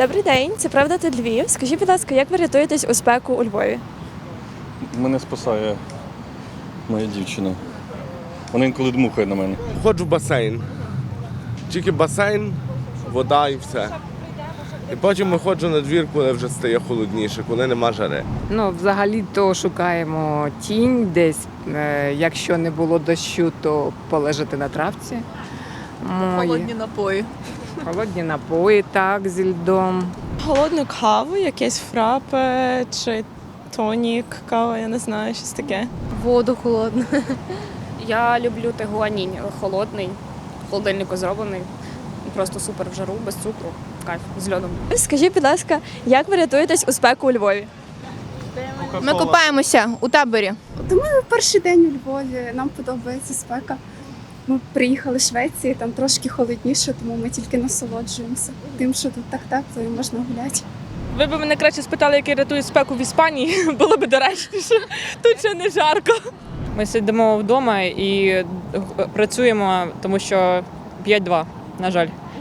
Добрий день, це правда тут Львів. Скажіть, будь ласка, як ви рятуєтесь у спеку у Львові? Мене спасає моя дівчина. Вона інколи дмухає на мене. Ходжу в басейн. Тільки басейн, вода і все. І потім виходжу на двір, коли вже стає холодніше, коли нема жари. Ну, взагалі-то шукаємо тінь десь. Е, Якщо не було дощу, то полежати на травці. Мої. Холодні напої. Холодні напої, так, зі льдом. Холодну каву, якесь фрапе чи тонік, кава, я не знаю, щось таке. Воду холодну. Я люблю тегуанінь холодний, в холодильнику зроблений. Просто супер в жару, без цукру. Кайф з льодом. Скажіть, будь ласка, як ви рятуєтесь у спеку у Львові? Ми купаємося у таборі. Тому перший день у Львові нам подобається спека. Ми приїхали з Швеції, там трошки холодніше, тому ми тільки насолоджуємося тим, що тут так тепло і можна гуляти. Ви б мене краще спитали, як я рятую спеку в Іспанії, було б доречніше. Тут ще не жарко. Ми сидимо вдома і працюємо, тому що 5-2, на жаль.